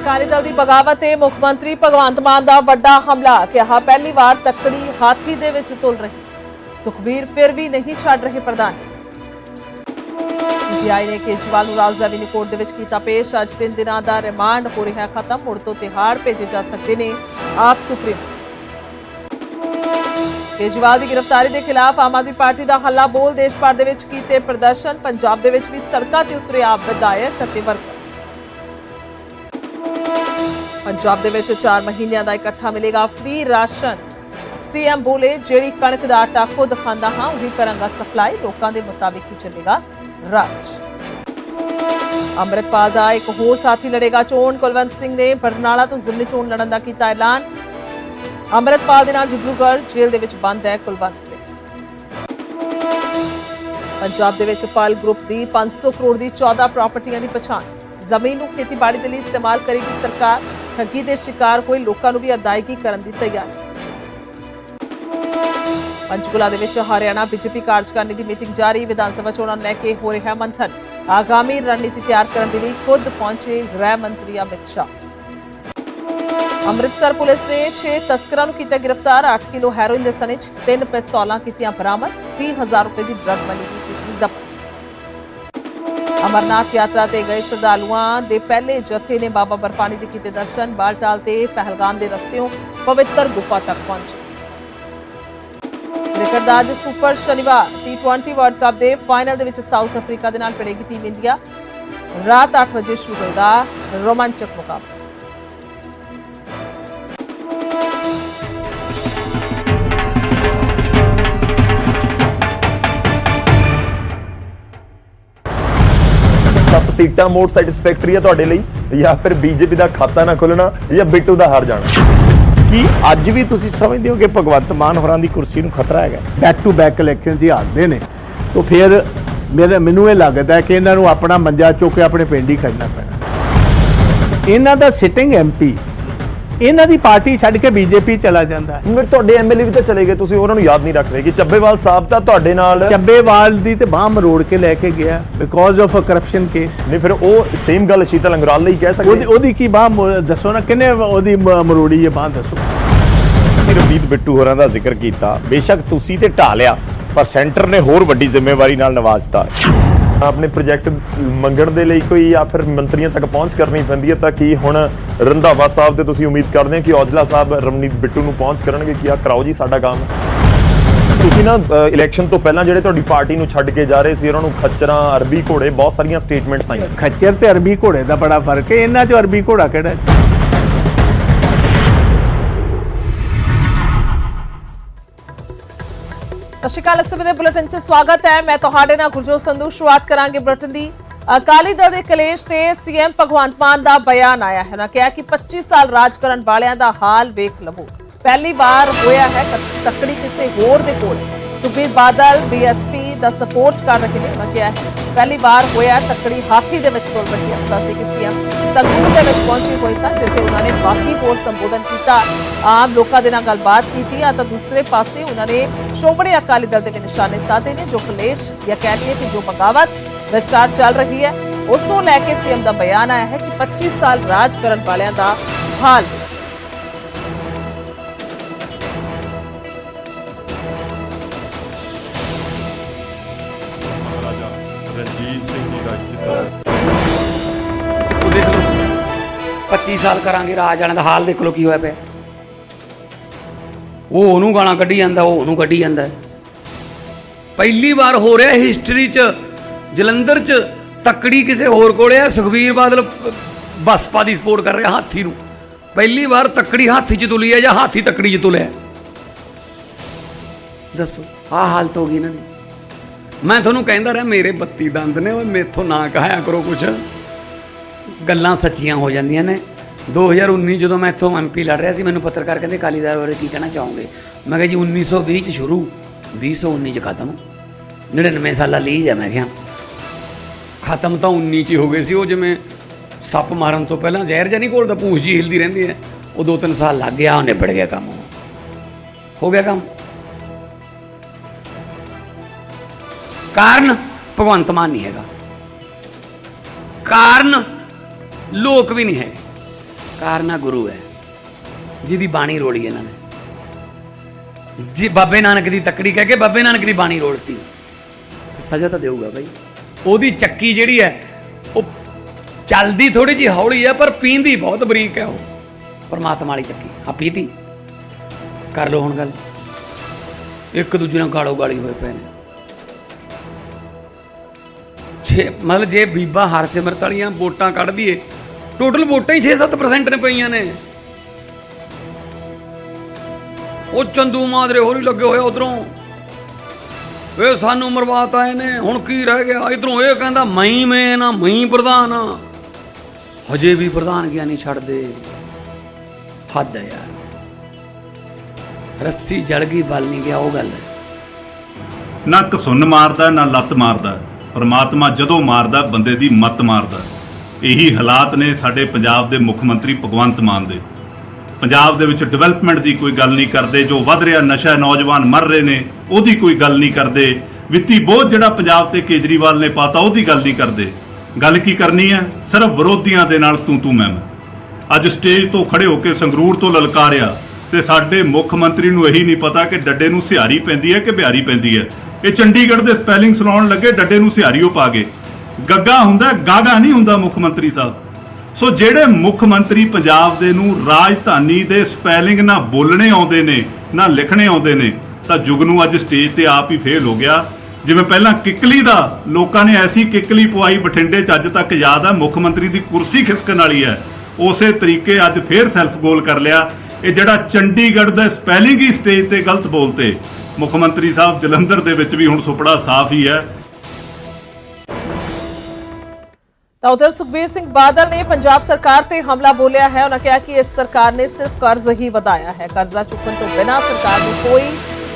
ਅਕਾਲੀ ਦਲ ਦੀ ਬਗਾਵਤ ਤੇ ਮੁੱਖ ਮੰਤਰੀ ਭਗਵੰਤ ਮਾਨ ਦਾ ਵੱਡਾ ਹਮਲਾ, ਕਿਹਾ ਪਹਿਲੀ ਵਾਰ ਤੱਕੜੀ ਹਾਥੀ ਦੇ ਵਿੱਚ ਤੁਲ ਰਹੀ। ਸੁਖਬੀਰ ਫਿਰ ਵੀ ਨਹੀਂ ਛੱਡ ਰਹੇ ਪ੍ਰਧਾਨ। ਸੀਆਈ ਨੇ ਕੇਜਰੀਵਾਲ ਨੂੰ ਰਾਜਧਾਨੀ ਕੋਰਟ ਦੇ ਵਿੱਚ ਕੀਤਾ ਪੇਸ਼। ਅੱਜ ਤਿੰਨ ਦਿਨਾਂ ਦਾ ਰਿਮਾਂਡ ਹੋ ਰਿਹਾ ਖਤਮ ਮੁੜ ਤੋਂ ਤਿਹਾੜ ਭੇਜੇ ਜਾ ਸਕਦੇ ਨੇ ਆਪ ਸੁਪਰੀਮ। ਕੇਜਰੀਵਾਲ ਦੀ ਗ੍ਰਿਫਤਾਰੀ ਦੇ ਖਿਲਾਫ ਆਮ ਆਦਮੀ ਪਾਰਟੀ ਦਾ ਹੱਲਾ ਬੋਲ, ਦੇਸ਼ ਭਰ ਦੇ ਵਿੱਚ ਕੀਤੇ ਪ੍ਰਦਰਸ਼ਨ, ਪੰਜਾਬ ਦੇ ਵਿੱਚ ਵੀ ਸੜਕਾਂ ਤੇ ਉਤਰੇ ਆਪ ਵਿਧਾਇਕ ਅਤੇ ਵਰਕਰ। ਪੰਜਾਬ ਦੇ ਵਿੱਚ 4 ਮਹੀਨਿਆਂ ਦਾ ਇਕੱਠਾ ਮਿਲੇਗਾ ਫ੍ਰੀ ਰਾਸ਼ਨ। ਸੀਐਮ ਬੋਲੇ, ਜਿਹੜੀ ਕਣਕ ਦਾ ਆਟਾ ਖੁਦ ਖਾਂਦਾ ਹਾਂ, ਉਹੀ ਕਰਾਂਗਾ ਸਪਲਾਈ ਲੋਕਾਂ ਦੇ ਮੁਤਾਬਿਕ ਹੀ ਚੱਲੇਗਾ ਰਾਜ। ਅੰਮ੍ਰਿਤਪਾਲ ਦਾ ਇੱਕ ਹੋਰ ਸਾਥੀ ਲੜੇਗਾ ਚੋਣ। ਕੁਲਵੰਤ ਸਿੰਘ ਨੇ ਬਰਨਾਲਾ ਤੋਂ ਜ਼ਿਮਨੀ ਚੋਣ ਲੜਨ ਦਾ ਕੀਤਾ ਐਲਾਨ। ਅੰਮ੍ਰਿਤਪਾਲ ਦੇ ਨਾਲ ਡਿਬਰੂਗੜ੍ਹ ਜੇਲ੍ਹ ਦੇ ਵਿੱਚ ਬੰਦ ਹੈ ਕੁਲਵੰਤ ਸਿੰਘ। ਪੰਜਾਬ ਦੇ ਵਿੱਚ ਪਾਲ ਗਰੁੱਪ ਦੀ 500 ਕਰੋੜ ਦੀ 14 ਪ੍ਰਾਪਰਟੀਆਂ ਦੀ ਪਛਾਣ। ਜ਼ਮੀਨ ਨੂੰ ਖੇਤੀਬਾੜੀ ਦੇ ਲਈ ਇਸਤੇਮਾਲ ਕਰੇਗੀ ਸਰਕਾਰ। ਠੱਗੀ ਦੇ ਸ਼ਿਕਾਰ ਹੋਏ ਲੋਕਾਂ ਨੂੰ ਵੀ ਅਦਾਇਗੀ ਕਰਨ ਦੀ ਤਿਆਰੀ। ਪੰਚਕੁਲਾ ਦੇ ਵਿੱਚ ਹਰਿਆਣਾ ਬੀਜੇਪੀ ਕਾਰਜਕਾਰਨੀ ਦੀ ਮੀਟਿੰਗ ਜਾਰੀ। ਵਿਧਾਨ ਸਭਾ ਚੋਣਾਂ ਨੂੰ ਲੈ ਕੇ ਹੋ ਰਿਹਾ ਮੰਥਨ। ਆਗਾਮੀ ਰਣਨੀਤੀ ਤਿਆਰ ਕਰਨ ਦੇ ਲਈ ਖੁਦ ਪਹੁੰਚੇ ਗ੍ਰਹਿ ਮੰਤਰੀ ਅਮਿਤ ਸ਼ਾਹ। ਅੰਮ੍ਰਿਤਸਰ ਪੁਲਿਸ ਨੇ 6 ਤਸਕਰਾਂ ਨੂੰ ਕੀਤਾ ਗ੍ਰਿਫਤਾਰ। 8 ਕਿਲੋ ਹੈਰੋਇਨ ਦੇ ਸਣੇ 'ਚ ਤਿੰਨ ਪਿਸਤੌਲਾਂ ਕੀਤੀਆਂ ਬਰਾਮਦ। 30000 ਰੁਪਏ ਦੀ ਡਰੱਗ ਮਨੀ ਕੀਤੀ ਅਮਰਨਾਥ ਯਾਤਰਾ ਤੇ ਗਏ ਸ਼ਰਧਾਲੂਆਂ ਦੇ ਪਹਿਲੇ ਜਥੇ ਨੇ ਬਾਬਾ ਬਰਫਾਨੀ ਦੇ ਕੀਤੇ ਦਰਸ਼ਨ, ਬਾਲਟਾਲ ਤੇ ਪਹਿਲਗਾਮ ਦੇ ਰਸਤਿਓਂ ਪਵਿੱਤਰ ਗੁਫਾ ਤੱਕ ਪਹੁੰਚੇ। ਕ੍ਰਿਕਟ ਦਾ ਅੱਜ ਸੁਪਰ ਸ਼ਨੀਵਾਰ T20 ਵਰਲਡ ਕੱਪ ਦੇ ਫਾਈਨਲ ਦੇ ਵਿੱਚ ਸਾਊਥ ਅਫਰੀਕਾ ਦੇ ਨਾਲ ਭਿੜੇਗੀ ਟੀਮ ਇੰਡੀਆ ਰਾਤ 8 ਵਜੇ ਸ਼ੁਰੂ ਹੋਏਗਾ ਰੋਮਾਂਚਕ ਮੁਕਾਬਲਾ। ਸੀਟਾਂ ਮੋਰ ਸੈਟੀਸਫੈਕਟਰੀ ਹੈ ਤੁਹਾਡੇ ਲਈ ਜਾਂ ਫਿਰ ਬੀਜੇਪੀ ਦਾ ਖਾਤਾ ਨਾ ਖੁੱਲਣਾ ਜਾਂ ਬਿੱਟੂ ਦਾ ਹਾਰ ਜਾਣਾ? ਕੀ ਅੱਜ ਵੀ ਤੁਸੀਂ ਸਮਝਦੇ ਹੋ ਕਿ ਭਗਵੰਤ ਮਾਨ ਹੋਰਾਂ ਦੀ ਕੁਰਸੀ ਨੂੰ ਖਤਰਾ ਹੈਗਾ? ਬੈਕ ਟੂ ਬੈਕ ਇਲੈਕਸ਼ਨ ਜੀ ਹਾਰਦੇ ਨੇ। ਤਾਂ ਫਿਰ ਮੇਰੇ ਮੈਨੂੰ ਇਹ ਲੱਗਦਾ ਹੈ ਕਿ ਇਹਨਾਂ ਨੂੰ ਆਪਣਾ ਮੰਜਾ ਚੁੱਕ ਕੇ ਆਪਣੇ ਪਿੰਡ ਹੀ ਖੜਨਾ ਪੈਣਾ। ਇਹਨਾਂ ਦਾ ਸਿਟਿੰਗ ਐਮਪੀ ਇਹਨਾਂ ਦੀ ਪਾਰਟੀ ਛੱਡ ਕੇ ਬੀਜੇਪੀ ਚਲਾ ਜਾਂਦਾ ਹੈ। ਮੇਰੇ ਤੁਹਾਡੇ ਐਮਐਲਏ ਵੀ ਤਾਂ ਚਲੇ ਗਏ ਤੁਸੀਂ ਉਹਨਾਂ ਨੂੰ ਯਾਦ ਨਹੀਂ ਰੱਖ ਰਹੇ ਕਿ ਚੱਬੇਵਾਲ ਸਾਹਿਬ ਤਾਂ ਤੁਹਾਡੇ ਨਾਲ ਚੱਬੇਵਾਲ ਦੀ ਤੇ ਬਾਹ ਮਰੋੜ ਕੇ ਲੈ ਕੇ ਗਿਆ because of a corruption case ਨਹੀਂ ਫਿਰ ਉਹ ਸੇਮ ਗੱਲ ਸ਼ੀਤਲ ਅੰਗਰਾਲ ਲਈ ਕਹਿ ਉਹਦੀ ਸਕਦੇ ਉਹਦੀ ਕੀ ਬਾਹ ਦੱਸੋ ਨਾ ਕਿੰਨੇ ਉਹਦੀ ਮਰੋੜੀ ਹੈ ਬਾਹ ਦੱਸੋ। ਰਵਨੀਤ ਬਿੱਟੂ ਹੋਰਾਂ ਦਾ ਜ਼ਿਕਰ ਕੀਤਾ ਬੇਸ਼ੱਕ ਤੁਸੀਂ ਤੇ ਢਾ ਲਿਆ ਪਰ ਸੈਂਟਰ ਨੇ ਹੋਰ ਵੱਡੀ ਜ਼ਿੰਮੇਵਾਰੀ ਨਾਲ ਨਵਾਜ਼ਤਾ। ਆਪਣੇ ਪ੍ਰੋਜੈਕਟ ਮੰਗਣ ਦੇ ਲਈ ਕੋਈ ਜਾਂ ਫਿਰ ਮੰਤਰੀਆਂ ਤੱਕ ਪਹੁੰਚ ਕਰਨੀ ਪੈਂਦੀ ਹੈ ਤਾਂ ਕੀ ਹੁਣ ਰੰਧਾਵਾ ਸਾਹਿਬ ਤੇ ਤੁਸੀਂ ਉਮੀਦ ਕਰਦੇ ਹੋ ਕਿ ਔਜਲਾ ਸਾਹਿਬ ਰਮਨੀਤ ਬਿੱਟੂ ਨੂੰ ਪਹੁੰਚ ਕਰਨਗੇ ਕਿ ਆ ਕਰਾਓ ਜੀ ਸਾਡਾ ਕੰਮ? ਤੁਸੀਂ ਨਾ ਇਲੈਕਸ਼ਨ ਤੋਂ ਪਹਿਲਾਂ ਜਿਹੜੇ ਤੁਹਾਡੀ ਪਾਰਟੀ ਨੂੰ ਛੱਡ ਕੇ ਜਾ ਰਹੇ ਸੀ, ਉਹਨਾਂ ਨੂੰ ਖੱਚਰਾਂ, ਅਰਬੀ ਘੋੜੇ ਬਹੁਤ ਸਾਰੀਆਂ ਸਟੇਟਮੈਂਟਸ ਆਈਆਂ। ਖੱਚਰ ਤੇ ਅਰਬੀ ਘੋੜੇ ਦਾ ਬੜਾ ਫ਼ਰਕ ਹੈ। ਇਹਨਾਂ 'ਚ ਅਰਬੀ ਘੋੜਾ ਕਿਹੜਾ ਹੈ? ਸਤਿ ਸ਼੍ਰੀ ਅਕਾਲ, ਇਸ ਸਮੇਂ ਬੁਲੇਟਿਨ 'ਚ ਸਵਾਗਤ ਹੈ। ਮੈਂ ਤੁਹਾਡੇ ਨਾਲ ਗੁਰਜੋਤ ਸੰਧੂ। ਸ਼ੁਰੂਆਤ ਕਰਾਂਗੇ ਬੁਲੇਟਿਨ ਦੀ। ਅਕਾਲੀ ਦਲ ਦੇ ਕਲੇਸ਼ ਤੇ ਸੀਐਮ ਭਗਵੰਤ ਮਾਨ ਦਾ ਬਿਆਨ ਆਇਆ ਹੈ। ਨਾ ਕਿਹਾ ਕਿ 25 ਸਾਲ ਰਾਜ ਕਰਨ ਵਾਲਿਆਂ ਦਾ ਹਾਲ ਵੇਖ ਲਵੋ। ਪਹਿਲੀ ਵਾਰ ਹੋਇਆ ਹੈ ਕ- ਤੱਕੜੀ ਕਿਸੇ ਹੋਰ ਦੇ ਕੋਲ। ਸੁਖਬੀਰ ਬਾਦਲ ਬੀਐਸਪੀ ਦਾ ਸਪੋਰਟ ਕਰ ਰਹੇ ਨੇ ਉਹਨਾਂ ਕਿਹਾ ਪਹਿਲੀ ਵਾਰ ਹੋਇਆ, ਤੱਕੜੀ ਹਾਥੀ ਦੇ ਵਿੱਚ ਤੁਲ ਰਹੀ ਹੈ। ਦੱਸੇ ਕਿ ਸੀਐਮ ਸੰਗਰੂਰ ਦੇ ਵਿੱਚ ਪਹੁੰਚੇ ਹੋਏ ਸਨ ਜਿੱਥੇ ਉਹਨਾਂ ਨੇ ਬਾਕੀ ਹੋਰ ਸੰਬੋਧਨ ਕੀਤਾ, ਆਮ ਲੋਕਾਂ ਦੇ ਨਾਲ ਗੱਲਬਾਤ ਕੀਤੀ ਆ, ਤਾਂ ਦੂਸਰੇ ਪਾਸੇ ਉਹਨਾਂ ਨੇ ਸ਼੍ਰੋਮਣੀ ਅਕਾਲੀ ਦਲ ਦੇ ਨਿਸ਼ਾਨੇ ਸਾਧੇ ਨੇ, ਜੋ ਕਲੇਸ਼ ਜਾਂ ਕਹਿ ਲਈਏ ਕਿ ਜੋ ਬਗਾਵਤ ਵਿਚਕਾਰ ਚੱਲ ਰਹੀ ਹੈ। ਉਸ ਨੂੰ ਲੈ ਕੇ ਸੀਐਮ ਦਾ ਬਿਆਨ ਆਇਆ ਹੈ ਕਿ 25 ਸਾਲ ਰਾਜ ਕਰਨ ਵਾਲਿਆਂ ਦਾ ਹਾਲ 25 ਸਾਲ ਕਰਾਂਗੇ, ਰਾਜ ਵਾਲਿਆਂ ਦਾ ਹਾਲ ਦੇਖ ਲਓ ਕੀ ਹੋਇਆ ਪਿਆ। ਉਹ ਉਹਨੂੰ ਗਾਲਾਂ ਕੱਢੀ ਜਾਂਦਾ, ਉਹ ਉਹਨੂੰ ਕੱਢੀ ਜਾਂਦਾ। ਪਹਿਲੀ ਵਾਰ ਹੋ ਰਿਹਾ ਹਿਸਟਰੀ 'ਚ, ਜਲੰਧਰ 'ਚ ਤੱਕੜੀ ਕਿਸੇ ਹੋਰ ਕੋਲੇ ਆ, ਸੁਖਬੀਰ ਬਾਦਲ ਬਸਪਾ ਦੀ ਸਪੋਰਟ ਕਰ ਰਿਹਾ ਹਾਥੀ ਨੂੰ। ਪਹਿਲੀ ਵਾਰ ਤੱਕੜੀ ਹਾਥੀ 'ਚ ਤੁਲੀ ਹੈ ਜਾਂ ਹਾਥੀ ਤੱਕੜੀ 'ਚ ਤੁਲਿਆ। ਦੱਸੋ, ਆਹ ਹਾਲਤ ਹੋ ਗਈ ਇਹਨਾਂ ਦੀ। ਮੈਂ ਤੁਹਾਨੂੰ ਕਹਿੰਦਾ ਰਿਹਾ, ਮੇਰੇ 32 ਦੰਦ ਨੇ, ਓਏ ਮੇਥੋਂ ਨਾ ਕਹਾਇਆ ਕਰੋ ਕੁਛ। ਗੱਲਾਂ ਸੱਚੀਆਂ ਹੋ ਜਾਂਦੀਆਂ ਨੇ। 2019 ਜਦੋਂ ਮੈਂ ਇੱਥੋਂ ਐਮਪੀ ਲੜ ਰਿਹਾ ਸੀ, ਮੈਨੂੰ ਪੱਤਰਕਾਰ ਕਹਿੰਦੇ ਅਕਾਲੀਦਾਰ ਬਾਰੇ ਕੀ ਕਹਿਣਾ ਚਾਹੋਗੇ? ਮੈਂ ਕਿਹਾ, ਜੀ 1920 ਚ ਸ਼ੁਰੂ 2019 ਚ ਖਤਮ। 99 ਸਾਲਾਂ ਲਈ ਜਾ ਮੈਂ ਕਿਹਾ, ਖਤਮ ਤਾਂ 19 ਚ ਹੀ ਹੋ ਗਏ ਸੀ। ਉਹ ਜਿਵੇਂ ਸੱਪ ਮਾਰਨ ਤੋਂ ਪਹਿਲਾਂ ਜ਼ਹਿਰ ਜਾਂ ਨਹੀਂ ਘੋਲਦਾ ਪੂਛ ਜੀ ਹਿਲਦੀ ਰਹਿੰਦੀ ਹੈ। ਉਹ ਦੋ ਤਿੰਨ ਸਾਲ ਲੱਗ ਗਿਆ, ਉਹ ਨਿਬੜ ਗਿਆ ਕੰਮ। ਹੋ ਗਿਆ ਕੰਮ। ਕਾਰਨ ਭਗਵੰਤ ਮਾਨ ਨਹੀਂ ਹੈਗਾ। ਕਾਰਨ ਲੋਕ ਵੀ ਨਹੀਂ ਹੈ ਕਾਰਨਾ ਗੁਰੂ ਹੈ, ਜਿਹਦੀ ਬਾਣੀ ਰੋੜੀ ਇਹਨਾਂ ਨੇ। ਜੀ ਬਾਬੇ ਨਾਨਕ ਦੀ ਤੱਕੜੀ ਕਹਿ ਕੇ ਬਾਬੇ ਨਾਨਕ ਦੀ ਬਾਣੀ ਰੋੜਤੀ ਸਜ਼ਾ ਤਾਂ ਦੇਊਗਾ ਭਾਈ ਉਹਦੀ ਚੱਕੀ ਜਿਹੜੀ ਹੈ, ਉਹ ਚੱਲਦੀ ਥੋੜੀ ਜੀ ਹੌਲੀ ਹੈ, ਪਰ ਪੀਂਦੀ ਬਹੁਤ ਬਰੀਕ ਹੈ ਉਹ। ਪਰਮਾਤਮਾ ਵਾਲੀ ਚੱਕੀ ਆ ਪੀਤੀ। ਕਰ ਲਓ ਹੁਣ ਗੱਲ। ਇੱਕ ਦੂਜੇ ਨਾਲ ਗਾਲੋ ਗਾਲੀ ਹੋਏ ਪਏ ਨੇ। ਛੇ ਮਤਲਬ ਜੇ ਬੀਬਾ ਹਰਸਿਮਰਤ ਵਾਲੀਆਂ ਵੋਟਾਂ ਕੱਢ ਦਈਏ ਟੋਟਲ ਵੋਟਾਂ ਹੀ 6-7% ਨੇ ਪਈਆਂ ਨੇ। ਉਹ ਚੰਦੂ ਮਾਦਰੇ ਹੋਰੀ ਲੱਗੇ ਹੋਏ ਉਧਰੋਂ। ਵੇ ਸਾਨੂੰ ਮਰਵਾਤ ਆਏ ਨੇ ਹੁਣ ਕੀ ਰਹਿ ਗਿਆ? ਇਧਰੋਂ ਇਹ ਕਹਿੰਦਾ ਮੈਂ ਮੈਂ ਨਾ ਮੈਂ ਪ੍ਰਧਾਨ ਆ। ਹਜੇ ਵੀ ਪ੍ਰਧਾਨ ਗਿਆ ਨਹੀਂ ਛੱਡਦੇ। ਹੱਦ ਹੈ ਯਾਰ। ਰੱਸੀ ਜਲ ਗਈ, ਬਲ ਨਹੀਂ ਗਿਆ, ਉਹ ਗੱਲ। ਨਾ ਕਸੁੰਨ ਮਾਰਦਾ, ਨਾ ਲੱਤ ਮਾਰਦਾ। ਪਰਮਾਤਮਾ ਜਦੋਂ ਮਾਰਦਾ, ਬੰਦੇ ਦੀ ਮੱਤ ਮਾਰਦਾ। ਇਹੀ ਹਾਲਾਤ ਨੇ ਸਾਡੇ ਪੰਜਾਬ ਦੇ ਮੁੱਖ ਮੰਤਰੀ ਭਗਵੰਤ ਮਾਨ ਦੇ। ਪੰਜਾਬ ਦੇ ਵਿੱਚ ਡਿਵੈਲਪਮੈਂਟ ਦੀ ਕੋਈ ਗੱਲ ਨਹੀਂ ਕਰਦੇ, ਜੋ ਵੱਧ ਰਿਹਾ ਨਸ਼ਾ, ਨੌਜਵਾਨ ਮਰ ਰਹੇ ਨੇ, ਉਹਦੀ ਕੋਈ ਗੱਲ ਨਹੀਂ ਕਰਦੇ। ਵਿੱਤੀ ਬੋਝ ਜਿਹੜਾ ਪੰਜਾਬ ਤੇ ਕੇਜਰੀਵਾਲ ਨੇ ਪਾਤਾ, ਉਹਦੀ ਗੱਲ ਨਹੀਂ ਕਰਦੇ। ਗੱਲ ਕੀ ਕਰਨੀ ਹੈ? ਸਿਰਫ ਵਿਰੋਧੀਆਂ ਦੇ ਨਾਲ ਤੂੰ ਤੂੰ ਮੈਂ ਮੈਂ। ਅੱਜ ਸਟੇਜ ਤੋਂ ਖੜੇ ਹੋ ਕੇ ਸੰਗਰੂਰ ਤੋਂ ਲਲਕਾਰਿਆ ਤੇ ਸਾਡੇ ਮੁੱਖ ਮੰਤਰੀ ਨੂੰ ਇਹੀ ਨਹੀਂ ਪਤਾ ਕਿ ਡੱਡੇ ਨੂੰ ਸਿਹਾਰੀ ਪੈਂਦੀ ਹੈ ਕਿ ਬਿਹਾਰੀ ਪੈਂਦੀ ਹੈ। ਇਹ ਚੰਡੀਗੜ੍ਹ ਦੇ ਸਪੈਲਿੰਗ ਸੁਣਾਉਣ ਲੱਗੇ, ਡੱਡੇ ਨੂੰ ਸਿਹਾਰੀ ਉਹ ਪਾ ਗਏ। ਗੱਗਾ ਹੁੰਦਾ, ਗਾਗਾ ਨਹੀਂ ਹੁੰਦਾ ਮੁੱਖ ਮੰਤਰੀ ਸਾਹਿਬ। ਸੋ ਜਿਹੜੇ ਮੁੱਖ ਮੰਤਰੀ ਪੰਜਾਬ ਦੇ ਨੂੰ ਰਾਜਧਾਨੀ ਦੇ ਸਪੈਲਿੰਗ ਨਾ ਬੋਲਣੇ ਆਉਂਦੇ ਨੇ, ਨਾ ਲਿਖਣੇ ਆਉਂਦੇ ਨੇ, ਤਾਂ ਜੁਗਨੂ ਅੱਜ ਸਟੇਜ ਤੇ ਆਪ ਹੀ ਫੇਲ ਹੋ ਗਿਆ। ਜਿਵੇਂ ਪਹਿਲਾਂ ਕਿੱਕਲੀ ਦਾ, ਲੋਕਾਂ ਨੇ ਐਸੀ ਕਿੱਕਲੀ ਪਵਾਈ ਬਠਿੰਡੇ 'ਚ ਅੱਜ ਤੱਕ ਯਾਦ ਹੈ ਮੁੱਖ ਮੰਤਰੀ ਦੀ ਕੁਰਸੀ ਖਿਸਕਣ ਵਾਲੀ ਹੈ। ਉਸੇ ਤਰੀਕੇ ਅੱਜ ਫੇਰ ਸੈਲਫ ਗੋਲ ਕਰ ਲਿਆ। ਇਹ ਜਿਹੜਾ ਚੰਡੀਗੜ੍ਹ ਦਾ ਸਪੈਲਿੰਗ ਹੀ ਸਟੇਜ ਤੇ ਗਲਤ ਬੋਲਤੇ। ਮੁੱਖ ਮੰਤਰੀ ਸਾਹਿਬ ਜਲੰਧਰ ਦੇ ਵਿੱਚ ਵੀ ਹੁਣ ਸੁਪੜਾ ਸਾਫ਼ ਹੀ ਹੈ। ਤਾਂ ਉਧਰ ਸੁਖਬੀਰ ਸਿੰਘ ਬਾਦਲ ਨੇ ਪੰਜਾਬ ਸਰਕਾਰ ਤੇ ਹਮਲਾ ਬੋਲਿਆ ਹੈ। ਉਹਨਾਂ ਕਿਹਾ ਕਿ ਇਸ ਸਰਕਾਰ ਨੇ ਸਿਰਫ ਕਰਜ਼ ਹੀ ਵਧਾਇਆ ਹੈ। ਕਰਜ਼ਾ ਚੁੱਕਣ ਤੋਂ ਬਿਨਾਂ ਸਰਕਾਰ ਨੂੰ ਕੋਈ